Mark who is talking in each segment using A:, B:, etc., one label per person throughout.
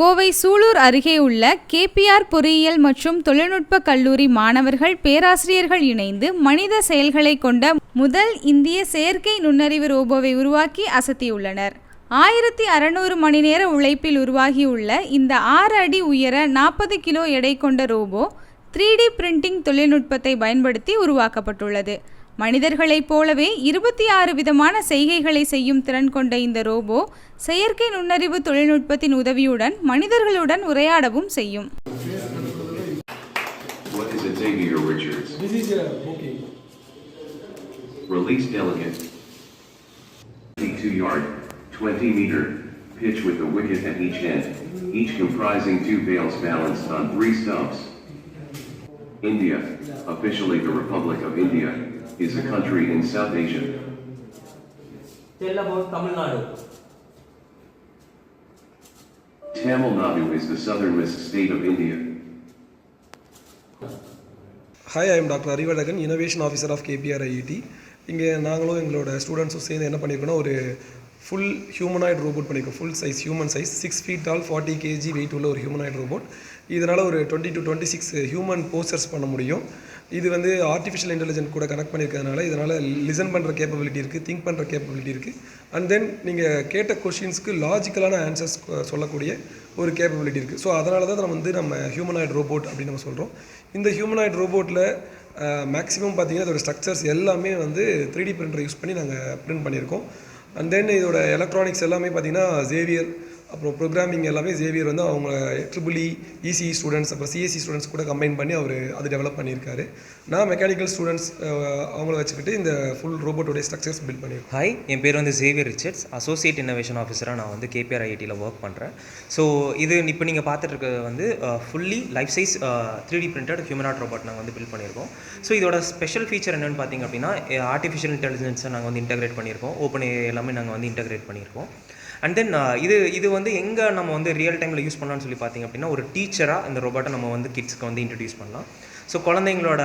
A: கோவை சூலூர் அருகே உள்ள கேபிஆர் பொறியியல் மற்றும் தொழில்நுட்ப கல்லூரி மாணவர்கள் பேராசிரியர்கள் இணைந்து மனித செயல்களை கொண்ட முதல் இந்திய செயற்கை நுண்ணறிவு ரோபோவை உருவாக்கி அசத்தியுள்ளனர். ஆயிரத்தி அறநூறு மணி நேர உழைப்பில் உருவாகியுள்ள இந்த ஆறு அடி உயர நாற்பது கிலோ எடை கொண்ட ரோபோ த்ரீ டி பிரிண்டிங் தொழில்நுட்பத்தை பயன்படுத்தி உருவாக்கப்பட்டுள்ளது. மனிதர்களைப் போலவே இருபத்தி ஆறு விதமான செய்கைகளை செய்யும் திறன் கொண்ட இந்த ரோபோ செயற்கை நுண்ணறிவு தொழில்நுட்பத்தின் உதவியுடன் மனிதர்களுடன் உரையாடவும் செய்யும்.
B: Release delegate. 52 yard, 20 meter, pitch with a wicket at each end, each comprising two bales balanced on three stumps. India, officially the Republic of India, is a country in South Asia.
C: Tell about Tamil Nadu.
B: Tamil Nadu is the southernmost state of India.
D: Hi I am doctor Arivazhagan innovation officer of KPR IET இங்கே நாங்களும் எங்களோட ஸ்டூடெண்ட்ஸும் சேர்ந்து என்ன பண்ணியிருக்கோம்னா ஒரு full humanoid robot பண்ணியிருக்கோம் full size human size six feet all forty KG weight உள்ள ஒரு ஹியூமனாய்டு ரோபோட் இதனால் ஒரு twenty to twenty six human postures பண்ண முடியும். இது வந்து ஆர்டிஃபிஷியல் இன்டெலிஜென்ட் கூட கனெக்ட் பண்ணியிருக்கிறதுனால இதனால் லிசன் பண்ணுற கேப்பபிலிட்டி இருக்குது திங்க் பண்ணுற கேப்பபிலிட்டி இருக்குது அண்ட் தென் நீங்கள் கேட்ட கொஷின்ஸ்க்கு லாஜிக்கலான ஆன்சர்ஸ் சொல்லக்கூடிய ஒரு கேப்பபிலிட்டி இருக்குது ஸோ அதனால தான் நம்ம வந்து நம்ம ஹியூமனாய்டு ரோபோட் அப்படின்னு நம்ம சொல்கிறோம் இந்த ஹியூமனாய்டு ரோபோட்டில் மேக்ஸிமம் பார்த்தீங்கன்னா இதோட ஸ்ட்ரக்சர்ஸ் எல்லாமே வந்து த்ரீ டி பிரிண்டர் யூஸ் பண்ணி நாங்கள் பிரிண்ட் பண்ணியிருக்கோம். அண்ட் தென் இதோட எலக்ட்ரானிக்ஸ் எல்லாமே பார்த்தீங்கன்னா ஜேவியர் அப்புறம் ப்ரோக்ராமிங் எல்லாமே ஜேவியர் வந்து அவங்க ட்ரிபிள் இசி ஸ்டூடெண்ட்ஸ் அப்புறம் சிஎஸ்சி ஸ்டூடெண்ட்ஸ் கூட கம்பைன் பண்ணி அவர் அது டெவலப் பண்ணியிருக்காரு. நான் மெக்கானிக்கல் ஸ்டூடெண்ட்ஸ் அவங்கள வச்சுக்கிட்டு இந்த ஃபுல் ரோபோட்டோடைய ஸ்ட்ரக்சர்ஸ் பில்ட் பண்ணியிருக்கேன்
E: ஹாய் என் பேர் வந்து ஜேவியர் ரிச்சர்ட்ஸ் அசோசியேட் இன்னோவேஷன் ஆஃபீஸராக நான் வந்து கேபிஆர் ஐஐடியில் ஒர்க் பண்ணுறேன் ஸோ இது இப்போ நீங்கள் பார்த்துட்டு இருக்கிறது வந்து fully life size three D printed humanoid robot நாங்கள் வந்து பில்ட் பண்ணியிருக்கோம். ஸோ இதோட ஸ்பெஷல் ஃபீச்சர் என்னென்னு பார்த்தீங்க அப்படின்னா ஆர்டிஃபிஷியல் இன்டெலிஜென்ஸை நாங்கள் வந்து இன்டெகிரேட் பண்ணியிருக்கோம். ஓப்பன் எல்லாமே நாங்கள் வந்து இன்டெகிரேட் பண்ணியிருக்கோம். அண்ட் தென் uh, இது இது வந்து எங்கே நம்ம வந்து ரியல் டைமில் யூஸ் பண்ணலாம்னு சொல்லி பார்த்தீங்க அப்படின்னா ஒரு டீச்சராக இந்த ரோபோட்டை நம்ம வந்து கிட்ஸ்க்கு வந்து இன்ட்ரடியூஸ் பண்ணலாம். ஸோ குழந்தைங்களோட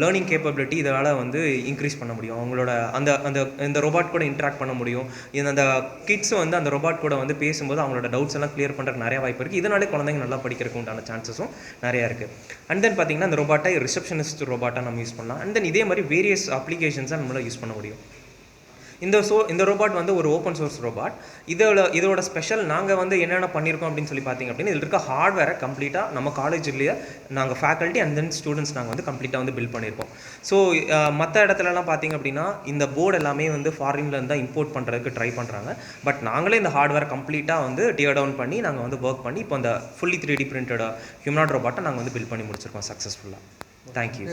E: லேர்னிங் கேப்பபிலிட்டி இதனால் வந்து இன்க்ரீஸ் பண்ண முடியும். அவங்களோட அந்த அந்த இந்த ரோபாட் கூட இன்ட்ராக்ட் பண்ண முடியும். இந்த அந்த கிட்ஸ் வந்து அந்த ரோபாட் கூட வந்து பேசும்போது அவங்களோட டவுட்ஸ் எல்லாம் கிளியர் பண்ணுறதுக்கு நிறைய வாய்ப்பு இருக்குது இதனாலே குழந்தைங்க நல்லா படிக்கிறதுக்கு உண்டான சான்சஸும் நிறையா இருக்குது அண்ட் தென் பார்த்தீங்கன்னா அந்த ரோபாட்டை ரிசப்ஷனிஸ்ட் ரோபாட்டாக நம்ம யூஸ் பண்ணலாம். அண்ட் தென் இதே மாதிரி வேரியஸ் அப்ளிகேஷன்ஸாக நம்மளால் யூஸ் பண்ண முடியும். இந்த சோ இந்த ரோபாட் வந்து ஒரு ஓப்பன் சோர்ஸ் ரோபாட் இதோட இதோட ஸ்பெஷல் நாங்கள் வந்து என்னென்ன பண்ணியிருக்கோம் அப்படின்னு சொல்லி பார்த்தீங்க அப்படின்னா இதில் இருக்க ஹார்ட்வேரை கம்ப்ளீட்டாக நம்ம காலேஜ்லேயே நாங்கள் ஃபேக்கல்ட்டி அண்ட் தென் ஸ்டூடெண்ட்ஸ் நாங்கள் வந்து கம்ப்ளீட்டாக வந்து பில்ட் பண்ணியிருக்கோம் ஸோ மற்ற இடத்துலலாம் பார்த்தீங்க அப்படின்னா இந்த போர்டு எல்லாமே வந்து ஃபாரின்லேருந்து தான் இம்போர்ட் பண்ணுறதுக்கு ட்ரை பண்ணுறாங்க பட் நாங்களே இந்த ஹார்ட்வேர் கம்ப்ளீட்டாக வந்து டியர் டவுன் பண்ணி நாங்கள் வந்து ஒர்க் பண்ணி இப்போ அந்த fully three D printed humanoid ரோபாட்டை நாங்கள் வந்து பில்ட் பண்ணி முடிச்சிருக்கோம் சக்ஸஸ்ஃபுல்லாக தேங்க்யூ